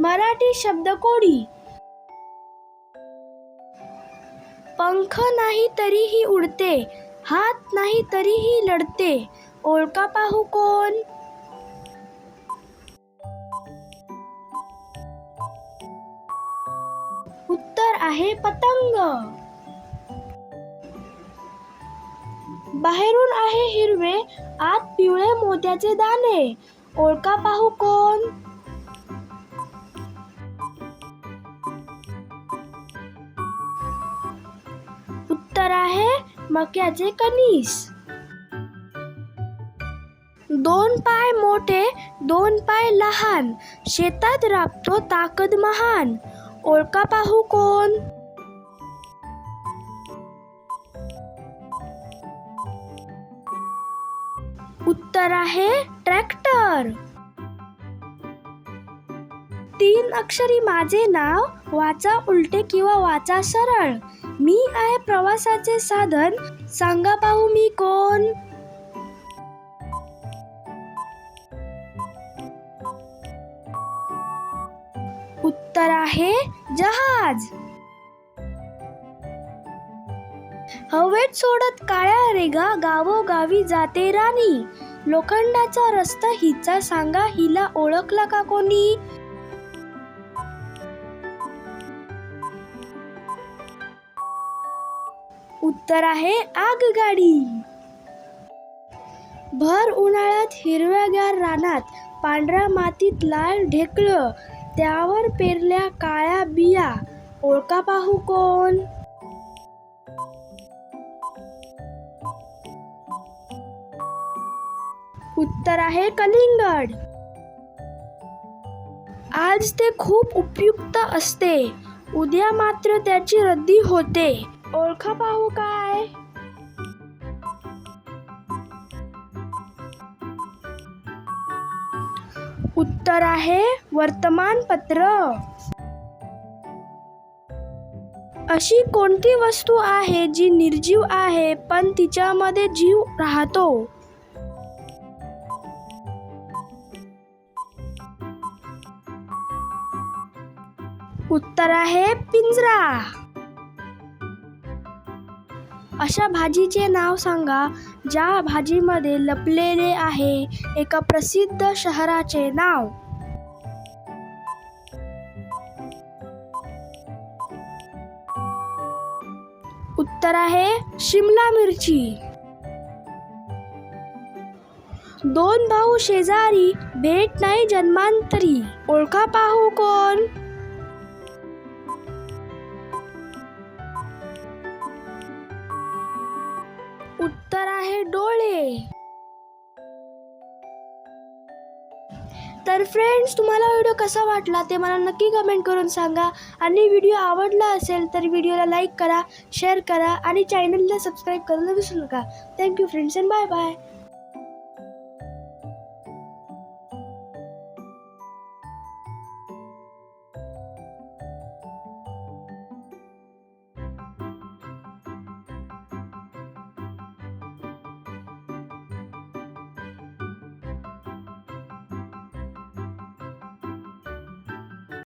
मराठी शब्दकोडी पंख नाही तरीही उडते हात नाही तरीही लढते ओळखा पाहू कोण? उत्तर आहे पतंग. बाहेरून आहे हिरवे आत पिवळे मोत्याचे दाणे ओळखा पाहू कोण? मक्याचे कणीस. दोन पाय मोठे दोन पाय लहान. शेतात राबतो ताकद महान. ओळखा पाहू कोण? उत्तर आहे ट्रॅक्टर. तीन अक्षरी माझे नाव वाचा उलटे किंवा वाचा सरळ. मी आहे प्रवासाचे साधन. सांगा पाहू मी कोण? उत्तर आहे जहाज. हवेत सोडत काळ्या रेगा गावोगावी जाते राणी. लोखंडाचा रस्ता हिचा सांगा हिला ओळखला का कोणी? उत्तर आहे आगगाडी. भर उन्हाळ्यात हिरव्यागार रानात पांढऱ्या मातीत लाल ढेकळं त्यावर पेरल्या काळ्या बिया ओळखा पाहू कोण? उत्तर आहे कलिंगड. आज ते खूप उपयुक्त असते. उद्या मात्र त्याची रद्दी होते. ओळखा पाहू काय? उत्तर आहे वर्तमानपत्र. अशी कोणती वस्तू आहे जी निर्जीव आहे पण तिच्यामध्ये जीव राहतो? उत्तर आहे पिंजरा. अशा भाजीचे नाव सांगा ज्या भाजीमध्ये लपलेले आहे एका प्रसिद्ध शहराचे नाव. उत्तर आहे शिमला मिरची. दोन भाऊ शेजारी भेट नाही जन्मांतरी. ओळखा पाहू कोण? तर फ्रेंड्स तुम्हाला व्हिडिओ कसा वाटला ते मला नक्की कमेंट करून सांगा. आणि व्हिडिओ आवडला असेल तर व्हिडिओला लाईक करा शेअर करा आणि चॅनलला सबस्क्राईब करायला विसरू नका. Thank you friends and bye bye